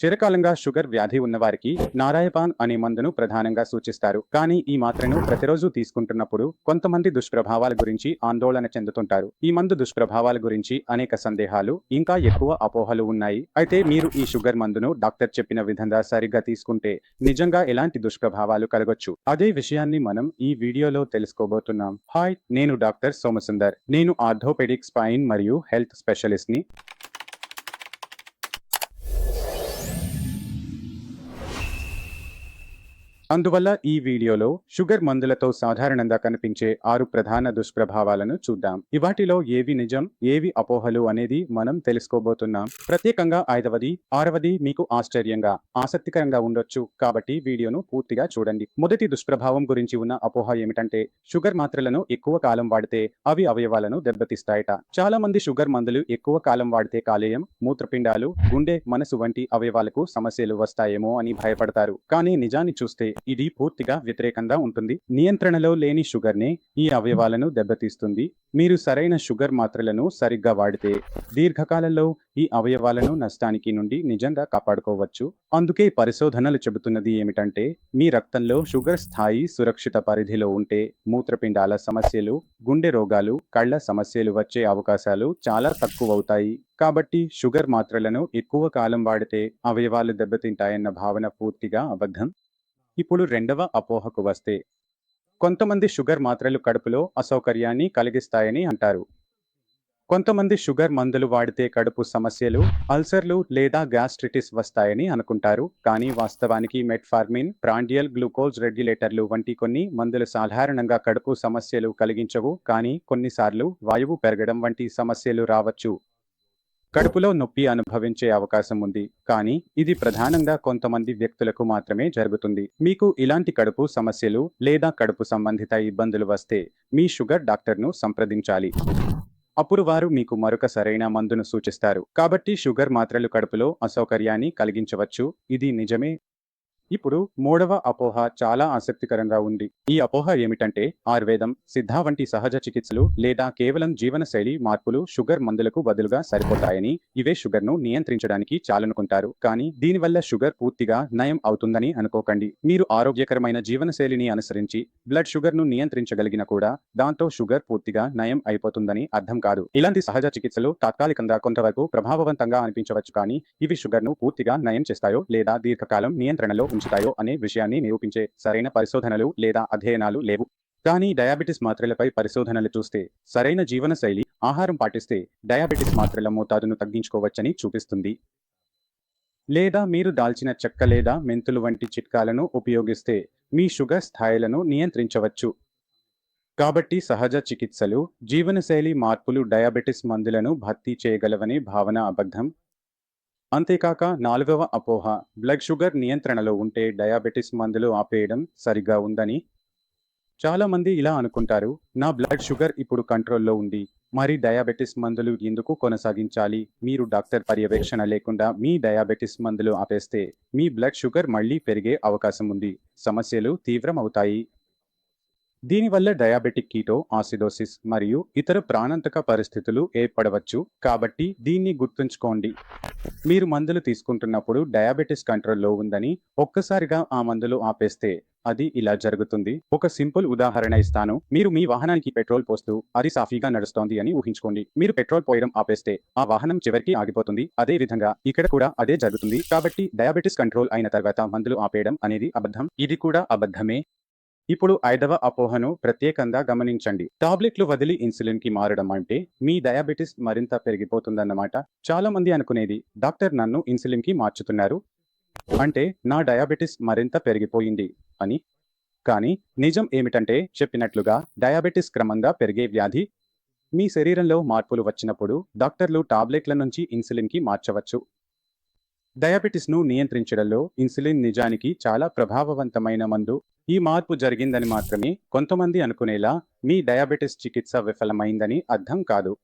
చిరకాలంగా sugar వ్యాధి ఉన్నవారికి నారాయపాన్ అనే మందును ప్రధానంగా సూచిస్తారు. కానీ ఈ మాత్రను ప్రతిరోజు తీసుకుంటున్నప్పుడు కొంతమంది దుష్ప్రభావాల గురించి ఆందోళన చెందుతుంటారు. ఈ మందు దుష్ప్రభావాల గురించి అనేక సందేహాలు ఇంకా ఎక్కువ అపోహలు ఉన్నాయి. అయితే మీరు ఈ షుగర్ మందును డాక్టర్ చెప్పిన విధంగా సరిగ్గా తీసుకుంటే నిజంగా ఎలాంటి దుష్ప్రభావాలు కలగొచ్చు? అదే విషయాన్ని మనం ఈ వీడియోలో తెలుసుకోబోతున్నాం. హాయ్ నేను డాక్టర్ సోమసుందర్. నేను ఆర్థోపెడిక్ స్పైన్ మరియు హెల్త్ స్పెషలిస్ట్ని అందువల్ల ఈ వీడియోలో షుగర్ మందులతో సాధారణంగా కనిపించే ఆరు ప్రధాన దుష్ప్రభావాలను చూద్దాం. ఇవాటిలో ఏవి నిజం ఏవి అపోహలు అనేది మనం తెలుసుకోబోతున్నాం. ప్రత్యేకంగా ఐదవది ఆరవది మీకు ఆశ్చర్యంగా ఆసక్తికరంగా ఉండొచ్చు కాబట్టి వీడియోను పూర్తిగా చూడండి. మొదటి దుష్ప్రభావం గురించి ఉన్న అపోహ ఏమిటంటే షుగర్ మాత్రలను ఎక్కువ కాలం వాడితే అవి అవయవాలను దెబ్బతీస్తాయట. చాలా మంది షుగర్ మందులు ఎక్కువ కాలం వాడితే కాలేయం మూత్రపిండాలు గుండె మనసు వంటి అవయవాలకు సమస్యలు వస్తాయేమో అని భయపడతారు. కానీ నిజాన్ని చూస్తే ఇది పూర్తిగా వ్యతిరేకంగా ఉంటుంది. నియంత్రణలో లేని షుగర్నే ఈ అవయవాలను దెబ్బతీస్తుంది. మీరు సరైన షుగర్ మాత్రలను సరిగ్గా వాడితే దీర్ఘకాలంలో ఈ అవయవాలను నష్టానికి నుండి నిజంగా కాపాడుకోవచ్చు. అందుకే పరిశోధనలు చెబుతున్నది ఏమిటంటే మీ రక్తంలో షుగర్ స్థాయి సురక్షిత పరిధిలో ఉంటే మూత్రపిండాల సమస్యలు గుండె రోగాలు కళ్ళ సమస్యలు వచ్చే అవకాశాలు చాలా తక్కువవుతాయి. కాబట్టి షుగర్ మాత్రలను ఎక్కువ కాలం వాడితే అవయవాలు దెబ్బతింటాయన్న భావన పూర్తిగా అబద్ధం. ఇప్పుడు రెండవ అపోహకు వస్తే కొంతమంది షుగర్ మాత్రలు కడుపులో అసౌకర్యాన్ని కలిగిస్తాయని అంటారు. కొంతమంది షుగర్ మందులు వాడితే కడుపు సమస్యలు అల్సర్లు లేదా గ్యాస్ట్రిటిస్ వస్తాయని అనుకుంటారు. కానీ వాస్తవానికి మెట్ఫార్మిన్ ప్రాండియల్ గ్లూకోజ్ రెగ్యులేటర్లు వంటి కొన్ని మందులు సాధారణంగా కడుపు సమస్యలు కలిగించవు. కానీ కొన్నిసార్లు వాయువు పెరగడం వంటి సమస్యలు రావచ్చు. కడుపులో నొప్పి అనుభవించే అవకాశం ఉంది. కానీ ఇది ప్రధానంగా కొంతమంది వ్యక్తులకు మాత్రమే జరుగుతుంది. మీకు ఇలాంటి కడుపు సమస్యలు లేదా కడుపు సంబంధిత ఇబ్బందులు వస్తే మీ షుగర్ డాక్టర్ను సంప్రదించాలి. అప్పుడు వారు మీకు మరొక సరైన మందును సూచిస్తారు. కాబట్టి షుగర్ మాత్రలు కడుపులో అసౌకర్యాన్ని కలిగించవచ్చు. ఇది నిజమే. ఇప్పుడు మూడవ అపోహ చాలా ఆసక్తికరంగా ఉంది. ఈ అపోహ ఏమిటంటే ఆయుర్వేదం సిద్ధ వంటి సహజ చికిత్సలు లేదా కేవలం జీవనశైలి మార్పులు షుగర్ మందులకు బదులుగా సరిపోతాయని ఇవే షుగర్ను నియంత్రించడానికి చాలనుకుంటారు. కానీ దీనివల్ల షుగర్ పూర్తిగా నయం అవుతుందని అనుకోకండి. మీరు ఆరోగ్యకరమైన జీవనశైలిని అనుసరించి బ్లడ్ షుగర్ను నియంత్రించగలిగిన కూడా దాంతో షుగర్ పూర్తిగా నయం అయిపోతుందని అర్థం కాదు. ఇలాంటి సహజ చికిత్సలు తాత్కాలికంగా కొంతవరకు ప్రభావవంతంగా అనిపించవచ్చు కానీ ఇవి షుగర్ను పూర్తిగా నయం చేస్తాయో లేదా దీర్ఘకాలం నియంత్రణలో ఉంచుతాయో అనే విషయాన్ని నిరూపించే సరైన పరిశోధనలు లేదా అధ్యయనాలు లేవు. కానీ డయాబెటిస్ మాత్రలపై పరిశోధనలు చూస్తే సరైన జీవనశైలి ఆహారం పాటిస్తే డయాబెటిస్ మాత్రల మోతాదును తగ్గించుకోవచ్చని చూపిస్తుంది. లేదా మీరు దాల్చిన చెక్క లేదా మెంతులు వంటి చిట్కాలను ఉపయోగిస్తే మీ షుగర్ స్థాయిలను నియంత్రించవచ్చు. కాబట్టి సహజ చికిత్సలు జీవనశైలి మార్పులు డయాబెటిస్ మందులను భర్తీ చేయగలవనే భావన అబద్ధం. అంతేకాక నాలుగవ అపోహ బ్లడ్ షుగర్ నియంత్రణలో ఉంటే డయాబెటిస్ మందులు ఆపేయడం సరిగా ఉందని చాలా మంది ఇలా అనుకుంటారు నా బ్లడ్ షుగర్ ఇప్పుడు కంట్రోల్లో ఉంది మరి డయాబెటిస్ మందులు ఎందుకు కొనసాగించాలి? మీరు డాక్టర్ పర్యవేక్షణ లేకుండా మీ డయాబెటిస్ మందులు ఆపేస్తే మీ బ్లడ్ షుగర్ మళ్ళీ పెరిగే అవకాశం ఉంది సమస్యలు తీవ్రం అవుతాయి దీనివల్ల డయాబెటిక్ కీటో ఆసిడోసిస్ మరియు ఇతర ప్రాణాంతక పరిస్థితులు ఏర్పడవచ్చు. కాబట్టి దీన్ని గుర్తుంచుకోండి. మీరు మందులు తీసుకుంటున్నప్పుడు డయాబెటిస్ కంట్రోల్లో ఉందని ఒక్కసారిగా ఆ మందులు ఆపేస్తే అది ఇలా జరుగుతుంది. ఒక సింపుల్ ఉదాహరణ ఇస్తాను. మీరు మీ వాహనానికి పెట్రోల్ పోస్తూ అది సాఫీగా నడుస్తోంది అని ఊహించుకోండి. మీరు పెట్రోల్ పోయడం ఆపేస్తే ఆ వాహనం చివరికి ఆగిపోతుంది. అదే విధంగా ఇక్కడ కూడా అదే జరుగుతుంది. కాబట్టి డయాబెటిస్ కంట్రోల్ అయిన తర్వాత మందులు ఆపేయడం అనేది అబద్ధం. ఇది కూడా అబద్ధమే. ఇప్పుడు ఐదవ అపోహను ప్రత్యేకంగా గమనించండి. టాబ్లెట్లు వదిలి ఇన్సులిన్కి మారడం అంటే మీ డయాబెటిస్ మరింత పెరిగిపోతుందన్నమాట. చాలా మంది అనుకునేది డాక్టర్ నన్ను ఇన్సులిన్కి మార్చుతున్నారు. అంటే నా డయాబెటిస్ మరింత పెరిగిపోయింది అని. కానీ నిజం ఏమిటంటే చెప్పినట్లుగా డయాబెటిస్ క్రమంగా పెరిగే వ్యాధి మీ శరీరంలో మార్పులు వచ్చినప్పుడు డాక్టర్లు టాబ్లెట్ల నుంచి ఇన్సులిన్కి మార్చవచ్చు. డయాబెటిస్ను నియంత్రించడంలో ఇన్సులిన్ నిజానికి చాలా ప్రభావవంతమైన మందు. ఈ మార్పు జరిగిందని మాత్రమే కొంతమంది అనుకునేలా మీ డయాబెటిస్ చికిత్స విఫలమైందని అర్థం కాదు.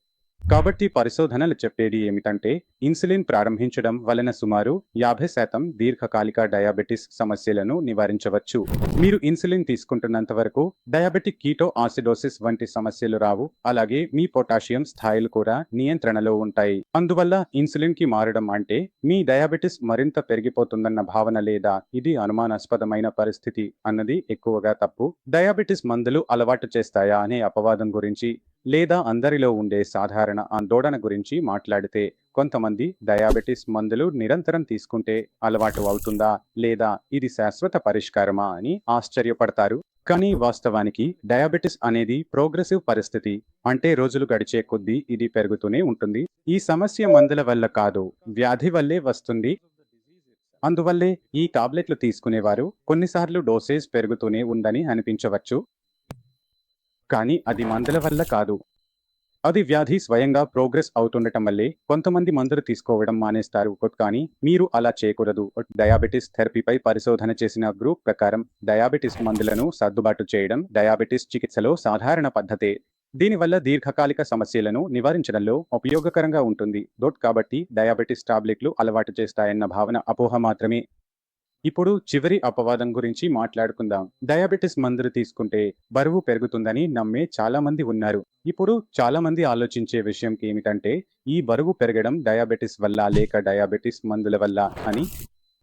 కాబట్టి పరిశోధనలు చెప్పేది ఏమిటంటే ఇన్సులిన్ ప్రారంభించడం వలన సుమారు యాభై శాతం దీర్ఘకాలిక డయాబెటిస్ సమస్యలను నివారించవచ్చు. మీరు ఇన్సులిన్ తీసుకుంటున్నంత వరకు డయాబెటిక్ కీటో ఆసిడోసిస్ వంటి సమస్యలు రావు అలాగే మీ పొటాషియం స్థాయిలు కూడా నియంత్రణలో ఉంటాయి. అందువల్ల ఇన్సులిన్కి మారడం అంటే మీ డయాబెటిస్ మరింత పెరిగిపోతుందన్న భావన లేదా ఇది అనుమానాస్పదమైన పరిస్థితి అన్నది ఎక్కువగా తప్పు. డయాబెటిస్ మందులు అలవాటు చేస్తాయా అనే అపవాదం గురించి లేదా అందరిలో ఉండే సాధారణ ఆందోళన గురించి మాట్లాడితే కొంతమంది డయాబెటిస్ మందులు నిరంతరం తీసుకుంటే అలవాటు అవుతుందా లేదా ఇది శాశ్వత పరిష్కారమా అని ఆశ్చర్యపడతారు. కానీ వాస్తవానికి డయాబెటిస్ అనేది ప్రోగ్రెసివ్ పరిస్థితి. అంటే రోజులు గడిచే కొద్దీ ఇది పెరుగుతూనే ఉంటుంది. ఈ సమస్య మందుల వల్ల కాదు వ్యాధి వల్లే వస్తుంది. అందువల్లే ఈ టాబ్లెట్లు తీసుకునేవారు. కొన్నిసార్లు డోసేజ్ పెరుగుతూనే ఉందని అనిపించవచ్చు. కానీ అది మందుల వల్ల కాదు. అది వ్యాధి స్వయంగా ప్రోగ్రెస్ అవుతుండటం వల్లే కొంతమంది మందులు తీసుకోవడం మానేస్తారు. కానీ మీరు అలా చేయకూడదు. డయాబెటిస్ థెరపీపై పరిశోధన చేసిన గ్రూప్ ప్రకారం డయాబెటిస్ మందులను సర్దుబాటు చేయడం డయాబెటిస్ చికిత్సలో సాధారణ పద్ధతే. దీనివల్ల దీర్ఘకాలిక సమస్యలను నివారించడంలో ఉపయోగకరంగా ఉంటుంది. దొట్ కాబట్టి డయాబెటిస్ టాబ్లెట్లు అలవాటు చేస్తాయన్న భావన అపోహ మాత్రమే. ఇప్పుడు చివరి అపవాదం గురించి మాట్లాడుకుందాం. డయాబెటిస్ మందులు తీసుకుంటే బరువు పెరుగుతుందని నమ్మే చాలా మంది ఉన్నారు. ఇప్పుడు చాలా మంది ఆలోచించే విషయం ఏమిటంటే ఈ బరువు పెరగడం డయాబెటిస్ వల్ల లేక డయాబెటిస్ మందుల వల్ల అని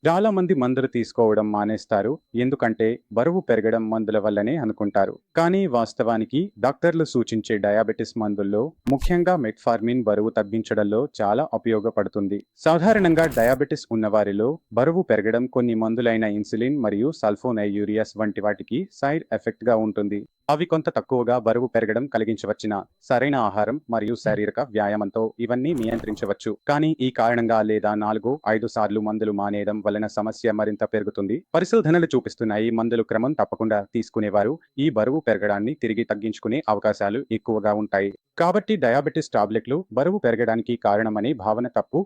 చాలా మంది మందులు తీసుకోవడం మానేస్తారు. ఎందుకంటే బరువు పెరగడం మందుల వల్లనే అనుకుంటారు. కానీ వాస్తవానికి డాక్టర్లు సూచించే డయాబెటిస్ మందుల్లో ముఖ్యంగా మెట్ఫార్మిన్ బరువు తగ్గించడంలో చాలా ఉపయోగపడుతుంది. సాధారణంగా డయాబెటిస్ ఉన్నవారిలో బరువు పెరగడం కొన్ని మందులైన ఇన్సులిన్ మరియు సల్ఫోనైయూరియాస్ వంటి వాటికి సైడ్ ఎఫెక్ట్గా ఉంటుంది. అవి కొంత తక్కువగా బరువు పెరగడం కలిగించవచ్చిన సరైన ఆహారం మరియు శారీరక వ్యాయామంతో ఇవన్నీ నియంత్రించవచ్చు. కానీ ఈ కారణంగా లేదా నాలుగు ఐదు సార్లు మందులు మానేయడం వలన సమస్య మరింత పెరుగుతుంది. పరిశోధనలు చూపిస్తున్నాయి మందులు క్రమం తప్పకుండా తీసుకునేవారు. ఈ బరువు పెరగడాన్ని తిరిగి తగ్గించుకునే అవకాశాలు ఎక్కువగా ఉంటాయి. కాబట్టి డయాబెటిస్ టాబ్లెట్లు బరువు పెరగడానికి కారణమనే భావన తప్పు.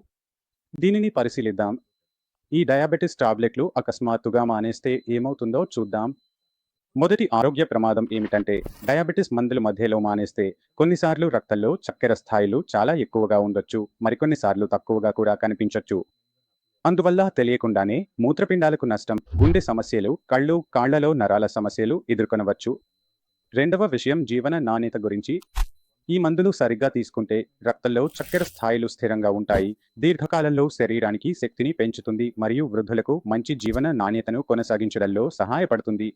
దీనిని పరిశీలిద్దాం. ఈ డయాబెటిస్ టాబ్లెట్లు అకస్మాత్తుగా మానేస్తే ఏమవుతుందో చూద్దాం. మొదటి ఆరోగ్య ప్రమాదం ఏమిటంటే డయాబెటిస్ మందులు మధ్యలో మానేస్తే కొన్నిసార్లు రక్తంలో చక్కెర స్థాయిలు చాలా ఎక్కువగా ఉండొచ్చు మరికొన్నిసార్లు తక్కువగా కూడా కనిపించొచ్చు. అందువల్ల తెలియకుండానే మూత్రపిండాలకు నష్టం గుండె సమస్యలు కళ్ళు కాళ్ళలో నరాల సమస్యలు ఎదుర్కొనవచ్చు. రెండవ విషయం జీవన నాణ్యత గురించి. ఈ మందులు సరిగ్గా తీసుకుంటే రక్తంలో చక్కెర స్థాయిలు స్థిరంగా ఉంటాయి దీర్ఘకాలంలో శరీరానికి శక్తిని పెంచుతుంది మరియు వృద్ధులకు మంచి జీవన నాణ్యతను కొనసాగించడంలో సహాయపడుతుంది.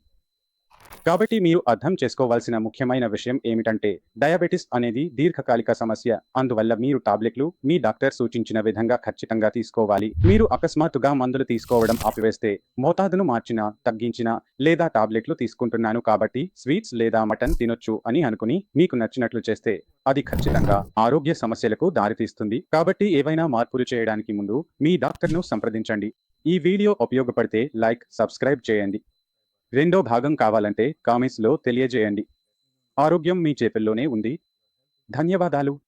కాబట్టి మీరు అర్థం చేసుకోవాల్సిన ముఖ్యమైన విషయం ఏమిటంటే డయాబెటిస్ అనేది దీర్ఘకాలిక సమస్య. అందువల్ల మీరు టాబ్లెట్లు మీ డాక్టర్ సూచించిన విధంగా ఖచ్చితంగా తీసుకోవాలి. మీరు అకస్మాత్తుగా మందులు తీసుకోవడం ఆపివేస్తే మోతాదును మార్చినా తగ్గించినా లేదా టాబ్లెట్లు తీసుకుంటున్నాను కాబట్టి స్వీట్స్ లేదా మటన్ తినొచ్చు అని అనుకుని మీకు నచ్చినట్లు చేస్తే అది ఖచ్చితంగా ఆరోగ్య సమస్యలకు దారితీస్తుంది. కాబట్టి ఏవైనా మార్పులు చేయడానికి ముందు మీ డాక్టర్ను సంప్రదించండి. ఈ వీడియో ఉపయోగపడితే లైక్ సబ్స్క్రైబ్ చేయండి. రెండో భాగం కావాలంటే కామెంట్స్లో తెలియజేయండి. ఆరోగ్యం మీ చేతుల్లోనే ఉంది. ధన్యవాదాలు.